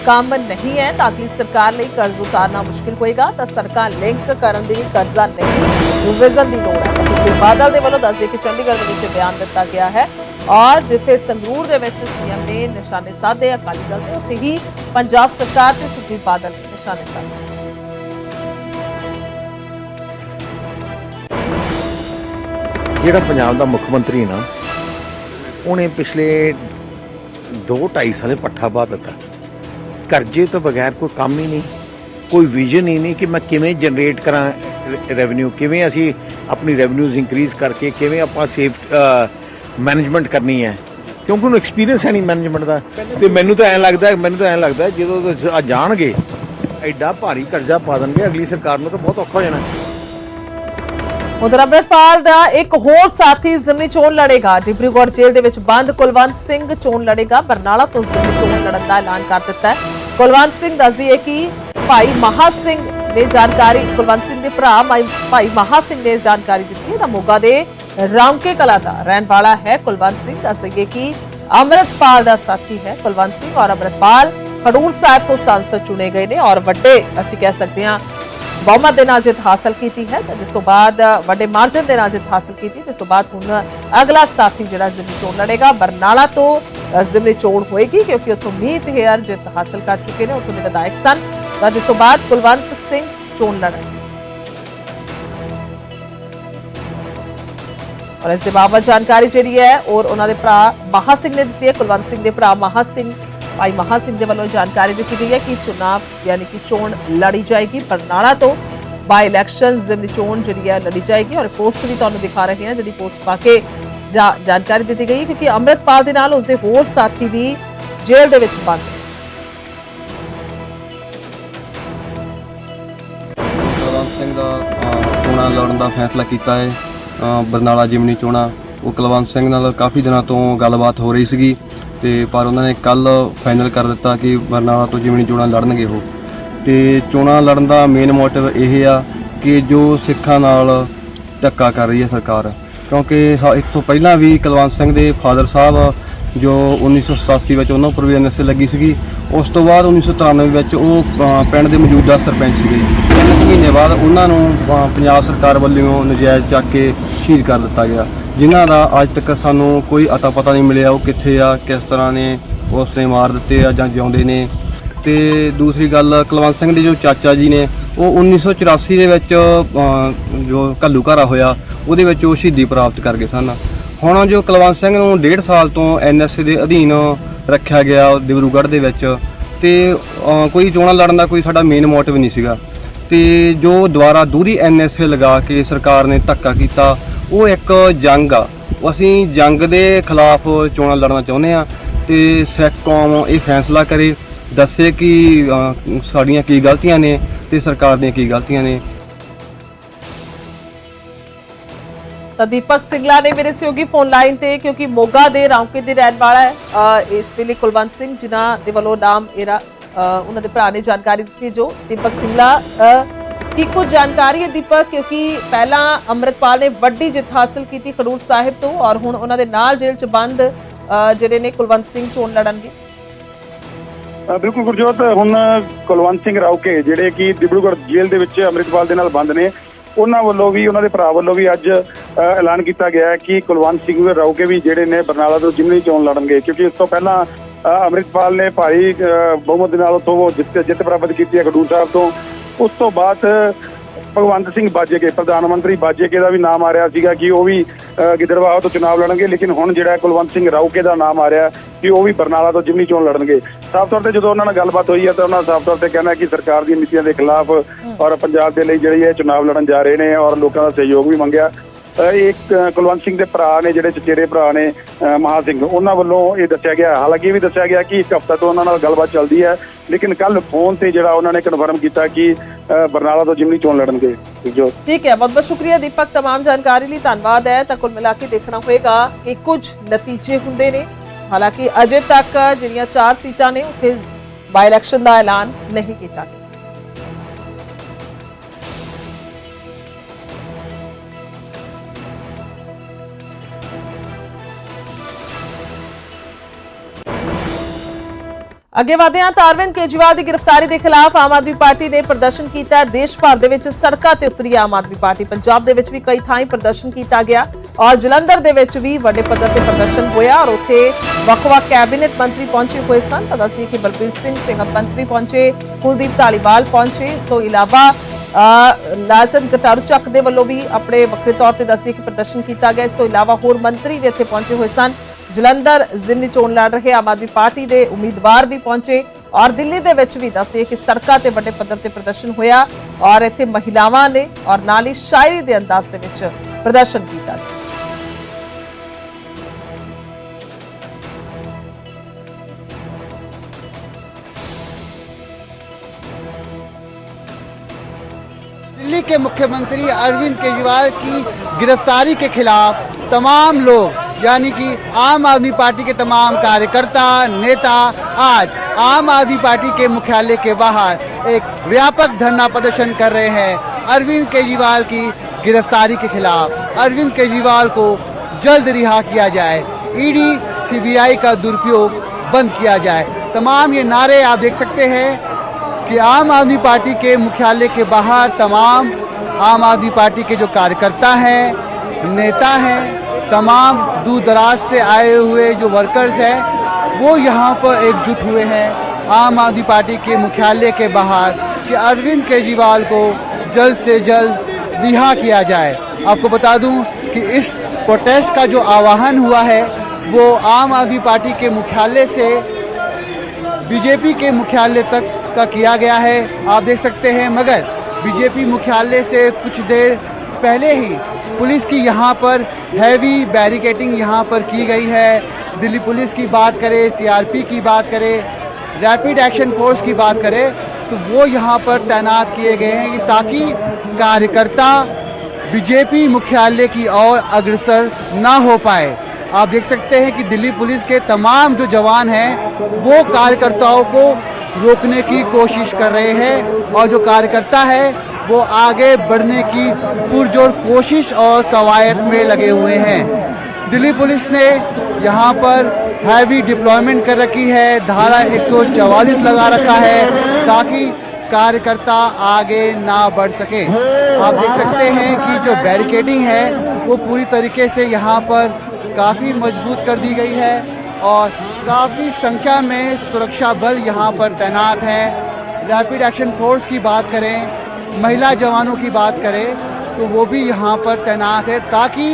ਕੰਮ ਨਹੀਂ ਹੈ। ਤਾਂ ਕਿ ਸਰਕਾਰ ਲਈ ਕਰਜ਼ ਉਤਾਰਨਾ ਮੁਸ਼ਕਿਲ ਹੋਏਗਾ, ਤਾਂ ਸਰਕਾਰ ਲਿੰਕ ਕਰਨ ਦੇ ਕਰਜ਼ਾ ਨਹੀਂ ਰਿਵੀਜ਼ਨ ਦੀ ਲੋੜ ਹੈ। ਸੁਖਬੀਰ ਬਾਦਲ ਦੇ ਵੱਲੋਂ ਦੱਸਦੇ ਕਿ ਚੰਡੀਗੜ੍ਹ ਦੇ ਵਿੱਚ ਬਿਆਨ ਦਿੱਤਾ ਗਿਆ ਹੈ। ਔਰ ਜਿੱਥੇ ਸੰਗਰੂਰ ਦੇ ਵਿੱਚ ਸੀਐਮ ਨੇ ਨਿਸ਼ਾਨੇ ਸਾਧੇ, ਅਕਾਲੀ ਦਲ ਦੇ, ਉੱਥੇ ਹੀ ਪੰਜਾਬ ਸਰਕਾਰ ਤੇ ਸੁਖਬੀਰ ਬਾਦਲ ਨਿਸ਼ਾਨੇ ਸਾਧੇ। ਜਿਹੜਾ ਪੰਜਾਬ ਦਾ ਮੁੱਖ ਮੰਤਰੀ ਨਾ, ਉਹਨੇ ਪਿਛਲੇ 2.5 ਸਾਲੇ ਪੱਠਾ ਪਾ ਦਿੱਤਾ। ਕਰਜ਼ੇ ਤੋਂ ਬਗੈਰ ਕੋਈ ਕੰਮ ਹੀ ਨਹੀਂ, ਕੋਈ ਵਿਜ਼ਨ ਹੀ ਨਹੀਂ ਕਿ ਮੈਂ ਕਿਵੇਂ ਜਨਰੇਟ ਕਰਾਂ ਰੈਵਨਿਊ ਕਿਵੇਂ ਅਸੀਂ ਆਪਣੀ ਰੈਵਨਿਊਜ਼ ਇਨਕਰੀਜ਼ ਕਰਕੇ ਕਿਵੇਂ ਆਪਾਂ ਸੇਫ ਮੈਨੇਜਮੈਂਟ ਕਰਨੀ ਹੈ। ਕਿਉਂਕਿ ਉਹਨੂੰ ਐਕਸਪੀਰੀਅੰਸ ਹੈ ਨਹੀਂ ਮੈਨੇਜਮੈਂਟ ਦਾ। ਤੇ ਮੈਨੂੰ ਤਾਂ ਐਂ ਲੱਗਦਾ, ਮੈਨੂੰ ਤਾਂ ਐਂ ਲੱਗਦਾ ਜਦੋਂ ਉਹ ਆ ਜਾਣਗੇ, ਐਡਾ ਭਾਰੀ ਕਰਜ਼ਾ ਪਾ ਦੇਣਗੇ, ਅਗਲੀ ਸਰਕਾਰ ਨੂੰ ਤਾਂ ਬਹੁਤ ਔਖਾ ਹੋ ਜਾਣਾ। ਉਧਰ ਅੰਮ੍ਰਿਤਪਾਲ ਦਾ ਇੱਕ ਹੋਰ ਸਾਥੀ ਜ਼ਿਮਨੀ ਚੋਣ ਲੜੇਗਾ। ਡਿਬਰੂਗੜ੍ਹ ਜੇਲ੍ਹ ਦੇ ਵਿੱਚ ਬੰਦ ਕੁਲਵੰਤ ਸਿੰਘ ਚੋਣ ਲੜੇਗਾ। ਬਰਨਾਲਾ ਤੋਂ ਜ਼ਿਮਨੀ ਚੋਣ ਲੜਨ ਦਾ ਐਲਾਨ ਕਰ ਦਿੱਤਾ ਹੈ। ਕੁਲਵੰਤ ਸਿੰਘ ਦੱਸਦੀ ਹੈ ਕਿ ਭਾਈ ਮਹਾ ਸਿੰਘ ਨੇ ਜਾਣਕਾਰੀ, ਕੁਲਵੰਤ ਸਿੰਘ ਦੇ ਭਰਾ ਭਾਈ ਮਹਾ ਸਿੰਘ ਨੇ ਜਾਣਕਾਰੀ ਦਿੱਤੀ ਹੈ। ਤਾਂ ਮੋਗਾ ਦੇ ਰਾਮਕੇ ਕਲਾ ਦਾ ਰਹਿਣ ਵਾਲਾ ਹੈ ਕੁਲਵੰਤ ਸਿੰਘ। ਦੱਸ ਦੱਸਦੇ ਕਿ ਅੰਮ੍ਰਿਤਪਾਲ ਦਾ ਸਾਥੀ ਹੈ ਕੁਲਵੰਤ ਸਿੰਘ ਔਰ ਅੰਮ੍ਰਿਤਪਾਲ ਖਡੂਰ ਸਾਹਿਬ ਤੋਂ ਸੰਸਦ ਚੁਣੇ ਗਏ ਨੇ ਔਰ ਵੱਡੇ, ਅਸੀਂ ਕਹਿ ਸਕਦੇ ਹਾਂ ਬਹੁਮਤ ਦੇ ਨਾਲ ਜਿੱਤ ਹਾਸਲ ਕੀਤੀ ਹੈ ਜਿਸ ਤੋਂ ਬਾਅਦ ਵੱਡੇ ਮਾਰਜਨ ਦੇ ਨਾਲ ਜਿੱਤ ਹਾਸਲ ਕੀਤੀ ਜਿਸ ਤੋਂ ਬਾਅਦ ਹੁਣ ਅਗਲਾ ਸਾਥੀ ਜਿਹੜਾ ਜ਼ਿਮਨੀ ਚੋਣ ਲੜੇਗਾ, ਬਰਨਾਲਾ ਤੋਂ ਜ਼ਿਮਨੀ ਚੋਣ ਹੋਏਗੀ ਕਿਉਂਕਿ ਉੱਥੋਂ ਮੀਤ ਹੇਅਰ ਜਿੱਤ ਹਾਸਲ ਕਰ ਚੁੱਕੇ ਨੇ, ਉੱਥੋਂ ਦੇ ਵਿਧਾਇਕ ਸਨ। ਤਾਂ ਜਿਸ ਤੋਂ ਬਾਅਦ ਕੁਲਵੰਤ ਸਿੰਘ ਚੋਣ ਲੜਨਗੇ ਔਰ ਇਸ ਦੇ ਬਾਬਤ ਜਾਣਕਾਰੀ ਜਿਹੜੀ ਹੈ, ਔਰ ਉਹਨਾਂ ਦੇ ਭਰਾ ਮਹਾ ਸਿੰਘ ਨੇ ਦਿੱਤੀ ਹੈ, ਕੁਲਵੰਤ ਸਿੰਘ ਦੇ ਭਰਾ ਮਹਾ ਸਿੰਘ ਭਾਈ ਮਹਾ ਸਿੰਘ ਦੇ ਵੱਲੋਂ ਜਾਣਕਾਰੀ ਦਿੱਤੀ ਗਈ ਹੈ ਕਿ ਚੁਣਾਵ ਯਾਨੀ ਕਿ ਚੋਣ ਲੜੀ ਜਾਏਗੀ ਬਰਨਾਲਾ ਤੋਂ ਬਾਈ ਇਲੈਕਸ਼ਨ ਜ਼ਿਮਨੀ ਚੋਣ ਜਿਹੜੀ ਹੈ ਲੜੀ ਜਾਏਗੀ ਔਰ ਪੋਸਟ ਵੀ ਤੁਹਾਨੂੰ ਦਿਖਾ ਰਹੇ ਹਾਂ, ਜਿਹੜੀ ਪੋਸਟ ਪਾ ਕੇ ਜਾਣਕਾਰੀ ਦਿੱਤੀ ਗਈ ਕਿਉਂਕਿ ਅੰਮ੍ਰਿਤਪਾਲ ਦੇ ਨਾਲ ਉਸਦੇ ਹੋਰ ਸਾਥੀ ਵੀ ਜੇਲ੍ਹ ਦੇ ਵਿੱਚ ਬੰਦ ਸਿੰਘ ਦਾ ਚੋਣਾਂ ਲੜਨ ਦਾ ਫੈਸਲਾ ਕੀਤਾ ਹੈ। ਬਰਨਾਲਾ ਜਿਮਨੀ ਚੋਣਾਂ। ਉਹ ਕੁਲਵੰਤ ਸਿੰਘ ਨਾਲ ਕਾਫੀ ਦਿਨਾਂ ਤੋਂ ਗੱਲਬਾਤ ਹੋ ਰਹੀ ਸੀਗੀ। ਤੇ ਪਰ ਉਹਨਾਂ ਨੇ ਕੱਲ ਫਾਈਨਲ ਕਰ ਦਿੱਤਾ ਕਿ ਬਰਨਾਲਾ ਤੋਂ ਜਿਮਨੀ ਚੋਣਾਂ ਲੜਨਗੇ ਉਹ। ਤੇ ਚੋਣਾਂ ਲੜਨ ਦਾ ਮੇਨ ਮੋਟਿਵ ਇਹ ਆ ਕਿ ਜੋ ਸਿੱਖਾਂ ਨਾਲ ਧੱਕਾ ਕਰ ਰਹੀ ਹੈ ਸਰਕਾਰ। ਕਿਉਂਕਿ ਸ- ਇਸ ਤੋਂ ਪਹਿਲਾਂ ਵੀ ਕੁਲਵੰਤ ਸਿੰਘ ਦੇ ਫਾਦਰ ਸਾਹਿਬ, ਜੋ 1987 ਵਿੱਚ ਉਹਨਾਂ ਉੱਪਰ ਵੀ ਐਨਐਸਏ ਲੱਗੀ ਸੀਗੀ, ਉਸ ਤੋਂ ਬਾਅਦ 1993 ਵਿੱਚ ਉਹ ਪਿੰਡ ਦੇ ਮੌਜੂਦਾ ਸਰਪੰਚ ਸੀਗੇ। ਤਿੰਨ ਕੁ ਮਹੀਨੇ ਬਾਅਦ ਉਹਨਾਂ ਨੂੰ ਪੰਜਾਬ ਸਰਕਾਰ ਵੱਲੋਂ ਨਜਾਇਜ਼ ਚੱਕ ਕੇ ਸ਼ਹੀਦ ਕਰ ਦਿੱਤਾ ਗਿਆ। ਜਿਨ੍ਹਾਂ ਦਾ ਅੱਜ ਤੱਕ ਸਾਨੂੰ ਕੋਈ ਅਤਾ ਪਤਾ ਨਹੀਂ ਮਿਲਿਆ ਉਹ ਕਿੱਥੇ ਆ, ਕਿਸ ਤਰ੍ਹਾਂ ਨੇ ਉਸ ਨੇ ਮਾਰ ਦਿੱਤੇ ਆ ਜਾਂ ਜਿਉਂਦੇ ਨੇ। ਤੇ ਦੂਸਰੀ ਗੱਲ, ਕੁਲਵੰਤ ਸਿੰਘ ਦੇ ਜੋ ਚਾਚਾ ਜੀ ਨੇ, ਉਹ 1984 ਦੇ ਵਿੱਚ ਜੋ ਘੱਲੂਘਾਰਾ ਹੋਇਆ, ਉਹਦੇ ਵਿੱਚ ਉਹ ਸ਼ਹੀਦੀ ਪ੍ਰਾਪਤ ਕਰ ਗਏ ਸਨ। ਹੁਣ ਜੋ ਕੁਲਵੰਤ ਸਿੰਘ ਨੂੰ 1.5 ਸਾਲ ਤੋਂ ਐਨਐਸਏ ਦੇ ਅਧੀਨ ਰੱਖਿਆ ਗਿਆ ਦਿਬਰੂਗੜ੍ਹ ਦੇ ਵਿੱਚ, ਤੇ ਕੋਈ ਚੋਣਾਂ ਲੜਨ ਦਾ ਕੋਈ ਸਾਡਾ ਮੇਨ ਮੋਟਿਵ ਨਹੀਂ ਸੀਗਾ। ਤੇ ਜੋ ਦੁਬਾਰਾ ਦੂਰੀ ਐਨਐਸਏ ਲਗਾ ਕੇ ਸਰਕਾਰ ਨੇ ਧੱਕਾ ਕੀਤਾ ਉਹ ਇੱਕ ਜੰਗ ਆ। ਅਸੀਂ ਜੰਗ ਦੇ ਖਿਲਾਫ ਚੋਣਾਂ ਲੜਨਾ ਚਾਹੁੰਦੇ ਆ ਤੇ ਸਿੱਖ ਕੌਮ ਇਹ ਫੈਸਲਾ ਕਰੇ ਦੱਸੇ ਕਿ ਅ, ਸਾਡੀਆਂ ਕੀ ਗਲਤੀਆਂ ਨੇ ਤੇ ਸਰਕਾਰ ਦੀਆਂ ਕੀ ਗਲਤੀਆਂ ਨੇ। ਤਾਂ ਦੀਪਕ ਸਿੰਗਲਾ ਨੇ ਮੇਰੇ ਸਹਿਯੋਗੀ ਫੋਨ ਲਾਈਨ ਤੇ ਕਿਉਂਕਿ ਮੋਗਾ ਦੇ ਰੌਂਕੇ ਦੇ ਰਹਿਣ ਵਾਲਾ ਹੈ ਅ, ਇਸ ਵੇਲੇ ਕੁਲਵੰਤ ਸਿੰਘ ਜਿਨ੍ਹਾਂ ਦੇ ਵੱਲੋਂ ਨਾਮ ਇਹਰਾ ਅ, ਉਹਨਾਂ ਦੇ ਭਰਾ ਨੇ ਜਾਣਕਾਰੀ ਦਿੱਤੀ ਜੋ। ਦੀਪਕ ਸਿੰਗਲਾ ਅ, ਕੀ ਕੁਝ ਜਾਣਕਾਰੀ ਹੈ ਦੀਪਕ ਕਿਉਂਕਿ ਪਹਿਲਾਂ ਅੰਮ੍ਰਿਤਪਾਲ ਨੇ ਵੱਡੀ ਜਿੱਤ ਹਾਸਲ ਕੀਤੀ ਖਡੂਰ ਸਾਹਿਬ ਤੋਂ ਔਰ ਹੁਣ ਉਹਨਾਂ ਦੇ ਨਾਲ ਜੇਲ੍ਹ 'ਚ ਬੰਦ ਜਿਹੜੇ ਨੇ ਕੁਲਵੰਤ ਸਿੰਘ ਚੋਣ ਲੜਨਗੇ। ਬਿਲਕੁਲ ਗੁਰਜੋਤ ਹੁਣ ਕੁਲਵੰਤ ਸਿੰਘ ਰਾਉਕੇ ਜਿਹੜੇ ਕਿ ਡਿਬਰੂਗੜ੍ਹ ਜੇਲ੍ਹ ਦੇ ਵਿੱਚ ਅੰਮ੍ਰਿਤਪਾਲ ਦੇ ਨਾਲ ਬੰਦ ਨੇ ਉਹਨਾਂ ਵੱਲੋਂ ਵੀ ਉਹਨਾਂ ਦੇ ਭਰਾ ਵੱਲੋਂ ਵੀ ਅੱਜ ਐਲਾਨ ਕੀਤਾ ਗਿਆ ਹੈ ਕਿ ਕੁਲਵੰਤ ਸਿੰਘ ਰਾਉਕੇ ਵੀ ਜਿਹੜੇ ਨੇ ਬਰਨਾਲਾ ਤੋਂ ਜਿਮਨੀ ਚੋਣ ਲੜਨਗੇ ਕਿਉਂਕਿ ਇਸ ਤੋਂ ਪਹਿਲਾਂ ਅ, ਅੰਮ੍ਰਿਤਪਾਲ ਨੇ ਭਾਰੀ ਅ, ਬਹੁਮਤ ਦੇ ਨਾਲ ਉੱਥੋਂ ਜਿੱਤ ਜਿੱਤ ਪ੍ਰਾਪਤ ਕੀਤੀ ਹੈ ਖਡੂਰ ਸਾਹਿਬ ਤੋਂ। ਉਸ ਤੋਂ ਬਾਅਦ ਭਗਵੰਤ ਸਿੰਘ ਬਾਜੇਕੇ ਪ੍ਰਧਾਨ ਮੰਤਰੀ ਬਾਜੇਕੇ ਦਾ ਵੀ ਨਾਮ ਆ ਰਿਹਾ ਸੀਗਾ ਕਿ ਉਹ ਵੀ ਅ, ਗਿੱਦੜਬਾਹਾ ਤੋਂ ਚੁਣਾਵ ਲੜਨਗੇ ਲੇਕਿਨ ਹੁਣ ਜਿਹੜਾ ਕੁਲਵੰਤ ਸਿੰਘ ਰਾਉਕੇ ਦਾ ਨਾਮ ਆ ਰਿਹਾ ਕਿ ਉਹ ਵੀ ਬਰਨਾਲਾ ਤੋਂ ਜਿਮਨੀ ਚੋਣ ਲੜਨਗੇ। ਸਾਫ਼ ਤੌਰ ਤੇ ਜਦੋਂ ਉਹਨਾਂ ਨਾਲ ਗੱਲਬਾਤ ਹੋਈ ਹੈ ਤਾਂ ਉਹਨਾਂ ਸਾਫ਼ ਤੌਰ ਤੇ ਕਹਿਣਾ ਕਿ ਸਰਕਾਰ ਦੀਆਂ ਨੀਤੀਆਂ ਦੇ ਖਿਲਾਫ ਔਰ ਪੰਜਾਬ ਦੇ ਲਈ ਜਿਹੜੀ ਹੈ ਚੁਣਾਵ ਲੜਨ ਜਾ ਰਹੇ ਨੇ ਔਰ ਲੋਕਾਂ ਦਾ ਸਹਿਯੋਗ ਵੀ ਮੰਗਿਆ। ਇੱਕ ਅ, ਕੁਲਵੰਤ ਸਿੰਘ ਦੇ ਭਰਾ ਨੇ ਜਿਹੜੇ ਚਚੇਰੇ ਭਰਾ ਨੇ ਅ, ਮਹਾ ਸਿੰਘ ਉਹਨਾਂ ਵੱਲੋਂ ਇਹ ਦੱਸਿਆ ਗਿਆ ਹਾਲਾਂਕਿ ਇਹ ਵੀ ਦੱਸਿਆ ਗਿਆ ਕਿ ਇੱਕ ਹਫ਼ਤਾ ਤੋਂ ਉਹਨਾਂ ਨਾਲ ਗੱਲਬਾਤ ਚੱਲਦੀ ਹੈ ਲੇਕਿਨ ਕੱਲ ਫੋਨ ਤੇ ਜਿਹੜਾ ਉਹਨਾਂ ਨੇ ਕਨਫਰਮ ਕੀਤਾ ਕਿ ਅ, ਬਰਨਾਲਾ ਤੋਂ ਜਿਮਨੀ ਚੋਣ ਲੜਨਗੇ ਜੋ ਠੀਕ ਹੈ ਬਹੁਤ ਬਹੁਤ ਸ਼ੁਕਰੀਆ ਦੀਪਕ तमाम ਜਾਣਕਾਰੀ ਲਈ ਧੰਨਵਾਦ ਹੈ ਤਾਂ ਕੁੱਲ ਮਿਲਾ ਕੇ ਦੇਖਣਾ ਹੋਏਗਾ ਕਿ ਕੁਝ ਨਤੀਜੇ ਹੁੰਦੇ ਨੇ ਹਾਲਾਂਕਿ ਅਜੇ ਤੱਕ ਜਿਹੜੀਆਂ ਚਾਰ ਸੀਟਾਂ ਨੇ ਉੱਥੇ ਬਾਈ ਇਲੈਕਸ਼ਨ ਦਾ ਐਲਾਨ ਨਹੀਂ ਕੀਤਾ ਗਿਆ ਅੱਗੇ ਵਧਦੇ ਹਾਂ ਤਾਂ ਅਰਵਿੰਦ ਕੇਜਰੀਵਾਲ ਦੀ ਗ੍ਰਿਫਤਾਰੀ ਦੇ ਖਿਲਾਫ ਆਮ ਆਦਮੀ ਪਾਰਟੀ ਨੇ ਪ੍ਰਦਰਸ਼ਨ ਕੀਤਾ। ਦੇਸ਼ ਭਰ ਦੇ ਵਿੱਚ ਸੜਕਾਂ ਤੇ ਉਤਰੀ ਆਮ ਆਦਮੀ ਪਾਰਟੀ। ਪੰਜਾਬ ਦੇ ਵਿੱਚ ਵੀ ਕਈ ਥਾਈਂ ਪ੍ਰਦਰਸ਼ਨ ਕੀਤਾ ਗਿਆ ਔਰ ਜਲੰਧਰ ਦੇ ਵਿੱਚ ਵੀ ਵੱਡੇ ਪੱਧਰ ਤੇ ਪ੍ਰਦਰਸ਼ਨ ਹੋਇਆ ਔਰ ਉੱਥੇ ਵੱਖ-ਵੱਖ ਕੈਬਨਿਟ ਮੰਤਰੀ ਪਹੁੰਚੇ ਹੋਏ ਸਨ। ਤਾਂ ਦੱਸੀ ਕਿ ਬਲਬੀਰ ਸਿੰਘ ਸਿਹਤ ਮੰਤਰੀ ਪਹੁੰਚੇ ਕੁਲਦੀਪ ਧਾਲੀਵਾਲ ਪਹੁੰਚੇ। ਇਸ ਤੋਂ ਇਲਾਵਾ ਅ, ਲਾਲਚੰਦ ਕਟਾਰੂ ਚੱਕ ਦੇ ਵੱਲੋਂ ਵੀ ਆਪਣੇ ਵੱਖਰੇ ਤੌਰ ਤੇ ਦੱਸੀ ਕਿ ਪ੍ਰਦਰਸ਼ਨ ਕੀਤਾ ਗਿਆ। ਇਸ ਤੋਂ ਇਲਾਵਾ ਹੋਰ ਮੰਤਰੀ ਵੀ ਇੱਥੇ ਪਹੁੰਚੇ ਹੋਏ ਸਨ। ਜਲੰਧਰ ਜ਼ਿਮਨੀ ਚੋਣ ਲੜ ਰਹੇ ਆਮ ਆਦਮੀ ਪਾਰਟੀ ਦੇ ਉਮੀਦਵਾਰ ਵੀ ਪਹੁੰਚੇ ਔਰ ਦਿੱਲੀ ਦੇ ਵਿੱਚ ਵੀ ਦੱਸਦੇ ਕਿ ਸੜਕਾਂ ਤੇ ਵੱਡੇ ਪੱਧਰ ਤੇ ਪ੍ਰਦਰਸ਼ਨ ਹੋਇਆ ਔਰ ਇੱਥੇ ਮਹਿਲਾਵਾਂ ਨੇ ਔਰ ਨਾਲ ਹੀ ਸ਼ਾਇਰੀ ਦੇ ਅੰਦਾਜ਼ ਦੇ ਵਿੱਚ ਪ੍ਰਦਰਸ਼ਨ ਕੀਤਾ ਗਿਆ दिल्ली के मुख्यमंत्री अरविंद केजरीवाल की गिरफ्तारी के खिलाफ तमाम लोग यानी कि आम आदमी पार्टी के तमाम कार्यकर्ता, नेता आज आम आदमी पार्टी के मुख्यालय के बाहर एक व्यापक धरना प्रदर्शन कर रहे हैं। अरविंद केजरीवाल की गिरफ्तारी के खिलाफ अरविंद केजरीवाल को जल्द रिहा किया जाए। ईडी, सीबीआई का दुरुपयोग बंद किया जाए। तमाम ये नारे आप देख सकते हैं कि आम आदमी पार्टी के मुख्यालय के बाहर तमाम आम आदमी पार्टी के जो कार्यकर्ता हैं, नेता हैं तमाम दूर दराज से आए हुए जो वर्कर्स हैं, वो यहाँ पर एकजुट हुए हैं। आम आदमी पार्टी के मुख्यालय के बाहर कि अरविंद केजरीवाल को जल्द से जल्द रिहा किया जाए। आपको बता दूँ कि इस प्रोटेस्ट का जो आह्वान हुआ है, वो आम आदमी पार्टी के मुख्यालय से बीजेपी के मुख्यालय तक का किया गया है। आप देख सकते हैं, मगर बीजेपी मुख्यालय से कुछ देर पहले ही पुलिस की यहाँ पर हैवी बैरिकेटिंग यहाँ पर की गई है। दिल्ली पुलिस की बात करें सीआरपी की बात करें रैपिड एक्शन फोर्स की बात करें तो वो यहाँ पर तैनात किए गए हैं कि ताकि कार्यकर्ता बीजेपी मुख्यालय की ओर अग्रसर ना हो पाए। आप देख सकते हैं कि दिल्ली पुलिस के तमाम जो जवान हैं, वो कार्यकर्ताओं को रोकने की कोशिश कर रहे हैं और जो कार्यकर्ता है वो आगे बढ़ने की पुरजोर कोशिश और कवायद में लगे हुए हैं। दिल्ली पुलिस ने यहाँ पर हैवी डिप्लॉयमेंट कर रखी है, धारा 144 लगा रखा है ताकि कार्यकर्ता आगे ना बढ़ सके। आप देख सकते हैं कि जो बैरिकेडिंग है, वो पूरी तरीके से यहाँ पर काफ़ी मज़बूत कर दी गई है और काफ़ी संख्या में सुरक्षा बल यहाँ पर तैनात हैं। रैपिड एक्शन फोर्स की बात करें महिला जवानों की बात करें तो वो भी यहाँ पर तैनात है ताकि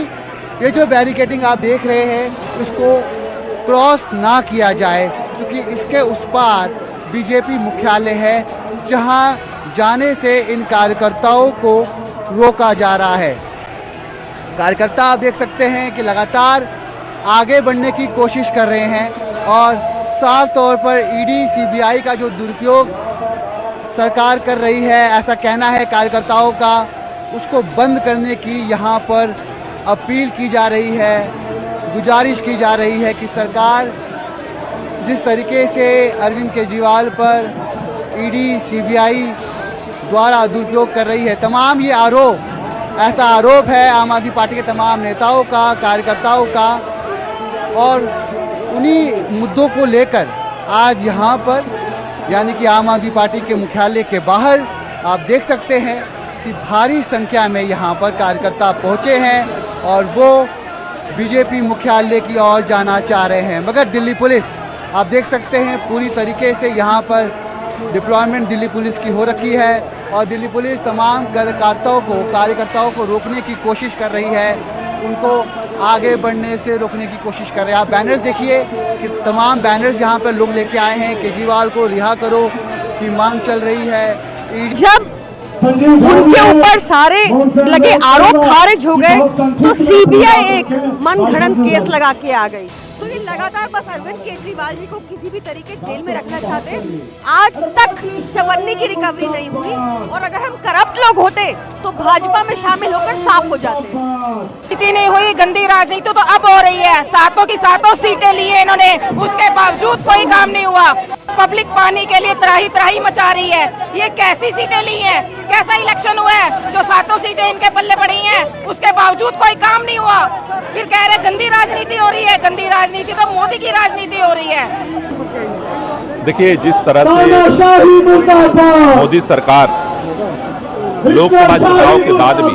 ये जो बैरिकेडिंग आप देख रहे हैं, इसको क्रॉस ना किया जाए, क्योंकि तो इसके उस पार बीजेपी मुख्यालय है, जहाँ जाने से इन कार्यकर्ताओं को रोका जा रहा है। कार्यकर्ता आप देख सकते हैं कि लगातार आगे बढ़ने की कोशिश कर रहे हैं और साफ़ तौर पर ईडी सीबीआई का जो दुरुपयोग सरकार कर रही है, ऐसा कहना है कार्यकर्ताओं का। उसको बंद करने की यहाँ पर अपील की जा रही है, गुजारिश की जा रही है कि सरकार जिस तरीके से अरविंद केजरीवाल पर ईडी सीबीआई द्वारा दुरुपयोग कर रही है, तमाम ये आरोप, ऐसा आरोप है आम आदमी पार्टी के तमाम नेताओं का, कार्यकर्ताओं का, और उन्हीं मुद्दों को लेकर आज यहाँ पर यानी कि आम आदमी पार्टी के मुख्यालय के बाहर आप देख सकते हैं कि भारी संख्या में यहाँ पर कार्यकर्ता पहुँचे हैं और वो बीजेपी मुख्यालय की ओर जाना चाह रहे हैं। मगर दिल्ली पुलिस, आप देख सकते हैं पूरी तरीके से यहाँ पर डिप्लॉयमेंट दिल्ली पुलिस की हो रखी है और दिल्ली पुलिस तमाम कार्यकर्ताओं को कार्यकर्ताओं को रोकने की कोशिश कर रही है। उनको आगे बढ़ने से रोकने की कोशिश कर रहे हैं। आप बैनर्स देखिए कि तमाम बैनर्स यहाँ पर लोग लेके आए हैं। केजरीवाल को रिहा करो की मांग चल रही है। जब उनके ऊपर सारे लगे आरोप खारिज हो गए तो सीबीआई एक मन घड़ंत केस लगा के आ गई। लगातार बस अरविंद केजरीवाल जी को किसी भी तरीके जेल में रखना चाहते आज तक चवन्नी की रिकवरी नहीं हुई और अगर हम करप्ट लोग होते तो भाजपा में शामिल होकर साफ़ हो जाते। राजनीति नहीं हुई, गंदी राजनीति तो अब हो रही है। सातों की सातों सीटें ली है इन्होंने, उसके बावजूद कोई काम नहीं हुआ। पब्लिक पानी के लिए त्राही त्राही मचा रही है। ये कैसी सीटें ली हैं? कैसा इलेक्शन हुआ है? जो सातों सीटें इनके पल्ले पड़ी हैं उसके बावजूद कोई काम नहीं हुआ। फिर कह रहे गंदी राजनीति हो रही है। गंदी राजनीति तो मोदी की राजनीति हो रही है। देखिए जिस तरह से मोदी सरकार लोकसभा चुनाव के बाद भी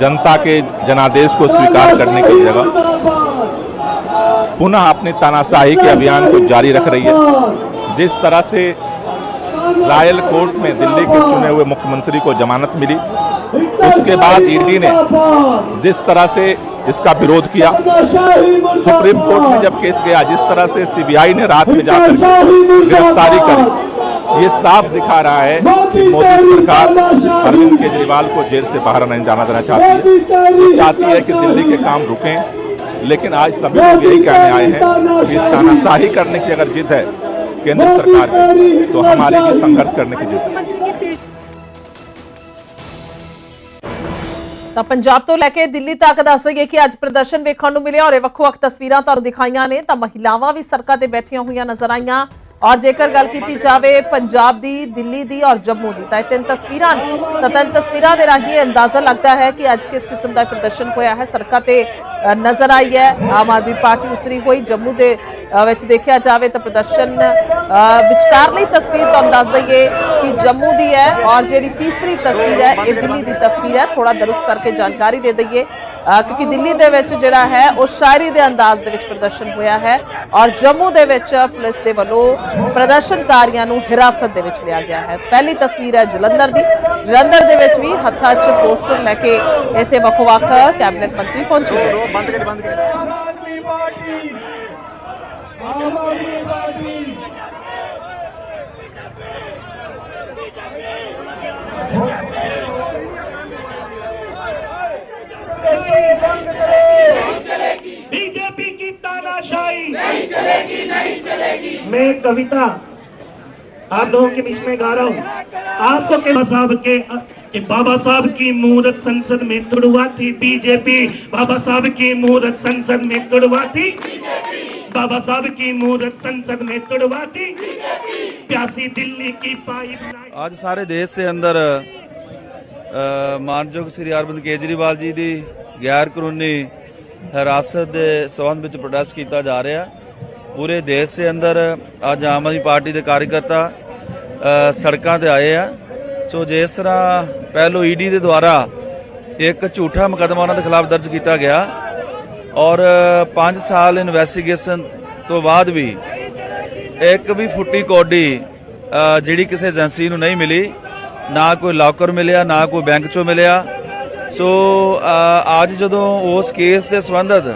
जनता के जनादेश को स्वीकार करने की जगह। पुनः अपने तानाशाही के अभियान को जारी रख रही है। जिस तरह से रायल कोर्ट में दिल्ली के चुने हुए मुख्यमंत्री को जमानत मिली। उसके बाद ईडी ने जिस तरह से इसका विरोध किया, सुप्रीम कोर्ट में जब केस गया, जिस तरह से सीबीआई ने रात में जाकर गिरफ्तारी करी, ये साफ़ दिखा रहा है कि मोदी सरकार अरविंद केजरीवाल को जेल से बाहर नहीं जाना देना चाहती है। चाहती है कि दिल्ली के काम रुकें, लेकिन आज सभी लोग यही कहने आए हैं कि इस तानाशाही करने की अगर जिद है केंद्र सरकार की तो हमारी भी संघर्ष करने की जिद है ਤਾਂ ਪੰਜਾਬ ਤੋਂ ਲੈ ਕੇ ਦਿੱਲੀ ਤੱਕ ਦੱਸ ਦਈਏ ਕਿ ਅੱਜ ਪ੍ਰਦਰਸ਼ਨ ਵੇਖਣ ਨੂੰ ਮਿਲਿਆ ਔਰ ਇਹ ਵੱਖੋ-ਵੱਖ ਤਸਵੀਰਾਂ ਤੁਹਾਨੂੰ ਦਿਖਾਈਆਂ ਨੇ ਤਾਂ ਮਹਿਲਾਵਾਂ ਵੀ ਸੜਕਾਂ ਤੇ ਬੈਠੀਆਂ ਹੋਈਆਂ ਨਜ਼ਰ ਆਈਆਂ ਔਰ ਜੇਕਰ ਗੱਲ ਕੀਤੀ ਜਾਵੇ ਪੰਜਾਬ ਦੀ ਦਿੱਲੀ ਦੀ ਔਰ ਜੰਮੂ ਦੀ ਤਾਂ ਇਹ ਤਿੰਨ ਤਸਵੀਰਾਂ ਨੇ। ਤਾਂ ਤਿੰਨ ਤਸਵੀਰਾਂ ਦੇ ਰਾਹੀਂ ਇਹ ਅੰਦਾਜ਼ਾ ਲੱਗਦਾ ਹੈ ਕਿ ਅੱਜ ਕਿਸ ਕਿਸਮ ਦਾ ਪ੍ਰਦਰਸ਼ਨ ਹੋਇਆ ਹੈ। ਸੜਕਾਂ ਤੇ ਨਜ਼ਰ ਆਈ ਹੈ। ਆਮ ਆਦਮੀ ਪਾਰਟੀ ਉਤਰੀ ਹੋਈ। ਜੰਮੂ ਦੇ ਵਿੱਚ ਦੇਖਿਆ ਜਾਵੇ ਤਾਂ ਪ੍ਰਦਰਸ਼ਨ ਅ, ਵਿਚਕਾਰਲੀ ਤਸਵੀਰ ਤੁਹਾਨੂੰ ਦੱਸ ਦਈਏ ਕਿ ਜੰਮੂ ਦੀ ਹੈ ਔਰ ਜਿਹੜੀ ਤੀਸਰੀ ਤਸਵੀਰ ਹੈ ਇਹ ਦਿੱਲੀ ਦੀ ਤਸਵੀਰ ਹੈ। ਥੋੜਾ ਦਰੁਸਤ ਕਰਕੇ ਜਾਣਕਾਰੀ ਦੇ ਦਈਏ। ਕਿਉਂਕਿ ਦਿੱਲੀ ਦੇ ਵਿੱਚ ਜਿਹੜਾ ਹੈ, ਉਹ ਸ਼ਾਇਰੀ ਦੇ ਅੰਦਾਜ਼ ਦੇ ਵਿੱਚ ਪ੍ਰਦਰਸ਼ਨ ਹੋਇਆ ਹੈ ਔਰ ਜੰਮੂ ਦੇ ਵਿੱਚ ਪੁਲਿਸ ਦੇ ਵੱਲੋਂ ਪ੍ਰਦਰਸ਼ਨਕਾਰੀਆਂ ਨੂੰ ਹਿਰਾਸਤ ਦੇ ਵਿੱਚ ਲਿਆ ਗਿਆ ਹੈ। ਪਹਿਲੀ ਤਸਵੀਰ ਹੈ ਜਲੰਧਰ ਦੀ। ਜਲੰਧਰ ਦੇ ਵਿੱਚ ਵੀ ਹੱਥਾਂ 'ਚ ਪੋਸਟਰ ਲੈ ਕੇ ਇੱਥੇ ਵੱਖ-ਵੱਖ ਕੈਬਨਿਟ ਮੰਤਰੀ ਪਹੁੰਚੇ ਬੰਦ ਕਰ ਬੰਦ ਕਰ। ਆਮ ਆਦਮੀ ਪਾਰਟੀ ਆਮ ਆਦਮੀ ਪਾਰਟੀ की तानाशाही नहीं चलेगी नहीं चलेगी मैं कविता आप लोगों के बीच में गा रहा हूँ आपको के साहब के कि बाबा साहब की मूर्त संसद में तुड़वा थी बीजेपी बाबा साहब की मूर्त संसद में तुड़वा थी बाबा साहब की मूर्त संसद में तुड़वा थी प्यासी दिल्ली की पाइप ਅੱਜ ਸਾਰੇ ਦੇਸ਼ ਦੇ ਅੰਦਰ ਅ, ਮਾਨਯੋਗ ਸ੍ਰੀ ਅਰਵਿੰਦ ਕੇਜਰੀਵਾਲ ਜੀ ਦੀ ਗੈਰ ਕਾਨੂੰਨੀ ਹਿਰਾਸਤ ਦੇ ਸਬੰਧ ਵਿੱਚ ਪ੍ਰੋਟੈਸਟ ਕੀਤਾ ਜਾ ਰਿਹਾ। ਪੂਰੇ ਦੇਸ਼ ਦੇ ਅੰਦਰ ਅੱਜ ਆਮ ਆਦਮੀ ਪਾਰਟੀ ਦੇ ਕਾਰਜਕਰਤਾ ਸੜਕਾਂ ਤੇ ਆਏ ਆ। ਸੋ ਜਿਸ ਤਰ੍ਹਾਂ ਪਹਿਲੋ ਈਡੀ ਦੇ ਦੁਆਰਾ ਇੱਕ ਝੂਠਾ ਮੁਕੱਦਮਾ ਉਹਨਾਂ ਦੇ ਖਿਲਾਫ ਦਰਜ ਕੀਤਾ ਗਿਆ ਔਰ 5 ਸਾਲ ਇਨਵੈਸਟੀਗੇਸ਼ਨ ਤੋਂ ਬਾਅਦ ਵੀ ਇੱਕ ਵੀ ਫੁੱਟੀ ਕੋਡੀ ਜਿਹੜੀ ਕਿਸੇ ਏਜੰਸੀ ਨੂੰ ਨਹੀਂ ਮਿਲੀ, ਨਾ ਕੋਈ ਲੌਕਰ ਮਿਲਿਆ, ਨਾ ਕੋਈ ਬੈਂਕ ਚੋਂ ਮਿਲਿਆ। ਸੋ ਅੱਜ ਜਦੋਂ ਉਸ ਕੇਸ ਦੇ ਸੰਬੰਧਤ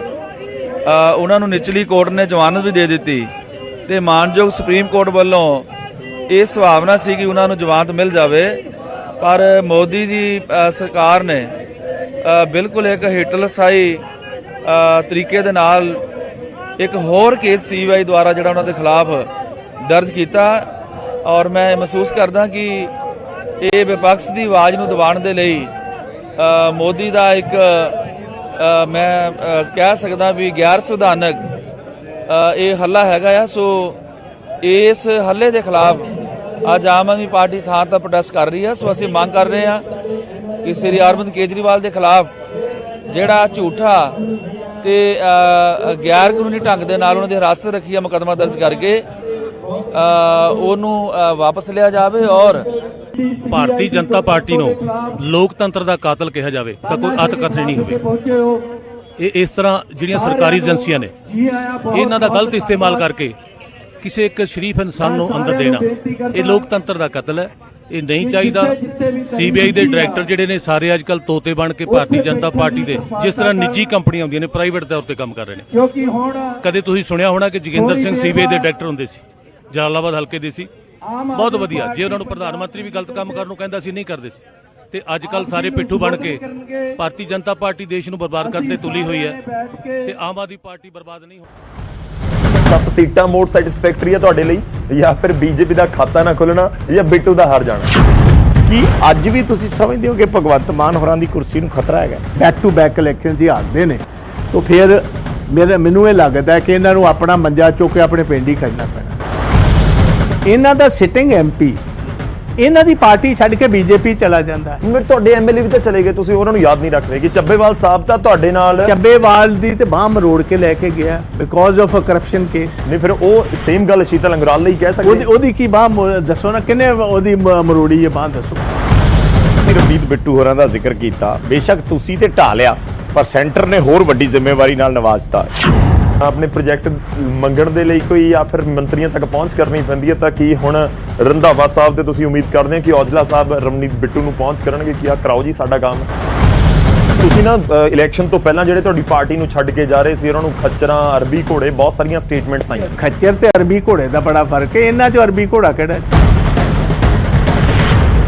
ਉਹਨਾਂ ਨੂੰ ਨਿਚਲੀ ਕੋਰਟ ਨੇ ਜ਼ਮਾਨਤ ਵੀ ਦੇ ਦਿੱਤੀ ਤੇ ਮਾਨਯੋਗ ਸੁਪਰੀਮ ਕੋਰਟ ਵੱਲੋਂ ਇਹ ਸੁਭਾਵਨਾ ਸੀ ਕਿ ਉਹਨਾਂ ਨੂੰ ਜ਼ਮਾਨਤ ਮਿਲ ਜਾਵੇ, ਪਰ ਮੋਦੀ ਦੀ ਸਰਕਾਰ ਨੇ ਬਿਲਕੁਲ ਇੱਕ ਹਿਟਲਸਾਈ ਤਰੀਕੇ ਦੇ ਨਾਲ ਇੱਕ ਹੋਰ ਕੇਸ ਸੀਬੀਆਈ ਦੁਆਰਾ ਜਿਹੜਾ ਉਹਨਾਂ ਦੇ ਖਿਲਾਫ ਦਰਜ ਕੀਤਾ ਔਰ ਮੈਂ ਮਹਿਸੂਸ ਕਰਦਾ ਕਿ ਇਹ ਵਿਪਕਸ਼ ਦੀ ਆਵਾਜ਼ ਨੂੰ ਦਬਾਉਣ ਦੇ ਲਈ ਮੋਦੀ ਦਾ ਇੱਕ ਮੈਂ ਕਹਿ ਸਕਦਾ ਵੀ ਗੈਰ ਸੰਵਿਧਾਨਕ ਇਹ ਹੱਲਾ ਹੈਗਾ ਆ, ਸੋ ਇਸ ਹੱਲੇ ਦੇ ਖਿਲਾਫ ਅੱਜ ਆਮ ਆਦਮੀ ਪਾਰਟੀ ਥਾਂ ਤਾਂ ਪ੍ਰੋਟੈਸਟ ਕਰ ਰਹੀ ਹੈ ਸੋ ਅਸੀਂ ਮੰਗ ਕਰ ਰਹੇ ਹਾਂ ਕਿ ਸ੍ਰੀ ਅਰਵਿੰਦ ਕੇਜਰੀਵਾਲ ਦੇ ਖਿਲਾਫ ਜਿਹੜਾ ਝੂਠਾ ਤੇ ਗੈਰ ਕਾਨੂੰਨੀ ਢੰਗ ਦੇ ਨਾਲ ਉਹਨਾਂ ਦੇ ਹਿਰਾਸਤ ਰੱਖੀ ਆ ਮੁਕੱਦਮਾ ਦਰਜ ਕਰਕੇ ਉਹਨੂੰ ਵਾਪਸ ਲਿਆ ਜਾਵੇ ਔਰ ਭਾਰਤੀ ਜਨਤਾ ਪਾਰਟੀ ਨੂੰ ਲੋਕਤੰਤਰ ਦਾ ਕਾਤਲ ਕਿਹਾ ਜਾਵੇ ਤਾਂ ਕੋਈ ਅਤਕਥਨੀ ਨਹੀਂ ਹੋਵੇ। ਇਹ ਇਸ ਤਰ੍ਹਾਂ ਜਿਹੜੀਆਂ ਸਰਕਾਰੀ ਏਜੰਸੀਆਂ ਨੇ ਇਹਨਾਂ ਦਾ ਗਲਤ ਇਸਤੇਮਾਲ ਕਰਕੇ ਕਿਸੇ ਇੱਕ ਸ਼ਰੀਫ ਇਨਸਾਨ ਨੂੰ ਅੰਦਰ ਦੇਣਾ ਇਹ ਲੋਕਤੰਤਰ ਦਾ ਕਤਲ ਹੈ ਇਹ ਨਹੀਂ ਚਾਹੀਦਾ। ਸੀਬੀਆਈ ਦੇ ਡਾਇਰੈਕਟਰ ਜਿਹੜੇ ਨੇ ਸਾਰੇ ਅੱਜਕੱਲ ਤੋਤੇ ਬਣ ਕੇ ਭਾਰਤੀ ਜਨਤਾ ਪਾਰਟੀ ਦੇ ਜਿਸ ਤਰ੍ਹਾਂ ਨਿੱਜੀ ਕੰਪਨੀਆਂ ਹੁੰਦੀਆਂ ਨੇ ਪ੍ਰਾਈਵੇਟ ਤੌਰ ਤੇ ਕੰਮ ਕਰ ਰਹੇ ਨੇ। ਕਿਉਂਕਿ ਹੁਣ ਕਦੇ ਤੁਸੀਂ ਸੁਣਿਆ ਹੋਣਾ ਕਿ ਜੋਗਿੰਦਰ ਸਿੰਘ ਸੀਬੀਆਈ ਦੇ ਡਾਇਰੈਕਟਰ ਹੁੰਦੇ ਸੀ? ਜਲਾਲਾਬਾਦ ਹਲਕੇ ਦੇ ਸੀ। ਬਹੁਤ ਵਧੀਆ। ਜੇ ਉਹਨਾਂ ਨੂੰ ਪ੍ਰਧਾਨ ਮੰਤਰੀ ਵੀ ਗਲਤ ਕੰਮ ਕਰਨ ਨੂੰ ਕਹਿੰਦਾ ਸੀ ਨਹੀਂ ਕਰਦੇ ਸੀ। ਤੇ ਅੱਜ ਕੱਲ ਸਾਰੇ ਪਿੱਠੂ ਬਣ ਕੇ ਭਾਰਤੀ ਜਨਤਾ ਪਾਰਟੀ ਦੇਸ਼ ਨੂੰ ਬਰਬਾਦ ਕਰਨ ਤੇ ਤੁਲੀ ਹੋਈ ਹੈ। ਤੇ ਆਮ ਆਦਮੀ ਪਾਰਟੀ ਬਰਬਾਦ ਨਹੀਂ ਹੋ ਸੱਤ ਸੀਟਾਂ ਮੋਰ ਸੈਟੀਸਫੈਕਟਰੀ ਹੈ ਤੁਹਾਡੇ ਲਈ ਜਾਂ ਫਿਰ ਬੀਜੇਪੀ ਦਾ ਖਾਤਾ ਨਾ ਖੁੱਲਣਾ ਜਾਂ ਬਿੱਟੂ ਦਾ ਹਾਰ ਜਾਣਾ? ਕੀ ਅੱਜ ਵੀ ਤੁਸੀਂ ਸਮਝਦੇ ਹੋ ਕਿ ਭਗਵੰਤ ਮਾਨ ਹੋਰਾਂ ਦੀ ਕੁਰਸੀ ਨੂੰ ਖਤਰਾ ਹੈਗਾ? ਬੈਕ ਟੂ ਬੈਕ ਇਲੈਕਸ਼ਨ ਜੀ ਹਾਰਦੇ ਨੇ। ਤਾਂ ਫਿਰ ਮੇਰੇ ਮੈਨੂੰ ਇਹ ਲੱਗਦਾ ਕਿ ਇਹਨਾਂ ਨੂੰ ਆਪਣਾ ਮੰਜਾ ਚੁੱਕ ਕੇ ਆਪਣੇ ਪਿੰਡ ਹੀ ਖੜਨਾ ਪੈਣਾ। ਇਹਨਾਂ ਦਾ ਸਿਟਿੰਗ ਐਮਪੀ ਇਹਨਾਂ ਦੀ ਪਾਰਟੀ ਛੱਡ ਕੇ ਬੀਜੇਪੀ ਚਲਾ ਜਾਂਦਾ ਹੈ। ਮੈਂ ਤੁਹਾਡੇ ਐਮਐਲਏ ਵੀ ਤਾਂ ਚਲੇ ਗਏ ਤੁਸੀਂ ਉਹਨਾਂ ਨੂੰ ਯਾਦ ਨਹੀਂ ਰੱਖ ਰਹੇ ਕਿ ਚੱਬੇਵਾਲ ਸਾਹਿਬ ਤਾਂ ਤੁਹਾਡੇ ਨਾਲ ਚੱਬੇਵਾਲ ਦੀ ਤੇ ਬਾਹ ਮਰੋੜ ਕੇ ਲੈ ਕੇ ਗਿਆ because of a corruption case ਨਹੀਂ ਫਿਰ ਉਹ ਸੇਮ ਗੱਲ ਸ਼ੀਤਲ ਅੰਗਰਾਲ ਲਈ ਕਹਿ ਸਕਦੇ ਉਹਦੀ ਉਹਦੀ ਕੀ ਬਾਹ ਦੱਸੋ ਨਾ ਕਿੰਨੇ ਉਹਦੀ ਮਰੋੜੀ ਹੈ ਬਾਹ ਦੱਸੋ। ਰਵਨੀਤ ਬਿੱਟੂ ਹੋਰਾਂ ਦਾ ਜ਼ਿਕਰ ਕੀਤਾ। ਬੇਸ਼ੱਕ ਤੁਸੀਂ ਤੇ ਢਾ ਲਿਆ ਪਰ ਸੈਂਟਰ ਨੇ ਹੋਰ ਵੱਡੀ ਜ਼ਿੰਮੇਵਾਰੀ ਨਾਲ ਨਵਾਜ਼ਤਾ। ਆਪਣੇ ਪ੍ਰੋਜੈਕਟ ਮੰਗਣ ਦੇ ਲਈ ਕੋਈ ਜਾਂ ਫਿਰ ਮੰਤਰੀਆਂ ਤੱਕ ਪਹੁੰਚ ਕਰਨੀ ਪੈਂਦੀ ਹੈ ਤਾਂ ਕੀ ਹੁਣ ਰੰਧਾਵਾ ਸਾਹਿਬ ਤੇ ਤੁਸੀਂ ਉਮੀਦ ਕਰਦੇ ਹੋ ਕਿ ਔਜਲਾ ਸਾਹਿਬ, ਰਮਨੀਤ ਬਿੱਟੂ ਨੂੰ ਪਹੁੰਚ ਕਰਨਗੇ ਕਿ ਆ ਕਰਾਓ ਜੀ ਸਾਡਾ ਕੰਮ? ਤੁਸੀਂ ਨਾ ਇਲੈਕਸ਼ਨ ਤੋਂ ਪਹਿਲਾਂ ਜਿਹੜੇ ਤੁਹਾਡੀ ਪਾਰਟੀ ਨੂੰ ਛੱਡ ਕੇ ਜਾ ਰਹੇ ਸੀ, ਉਹਨਾਂ ਨੂੰ ਖੱਚਰਾਂ, ਅਰਬੀ ਘੋੜੇ, ਬਹੁਤ ਸਾਰੀਆਂ ਸਟੇਟਮੈਂਟਸ ਆਈਆਂ। ਖੱਚਰ ਤੇ ਅਰਬੀ ਘੋੜੇ ਦਾ ਬੜਾ ਫ਼ਰਕ ਹੈ। ਇਹਨਾਂ ਚ ਅਰਬੀ ਘੋੜਾ ਕਿਹੜਾ ਹੈ?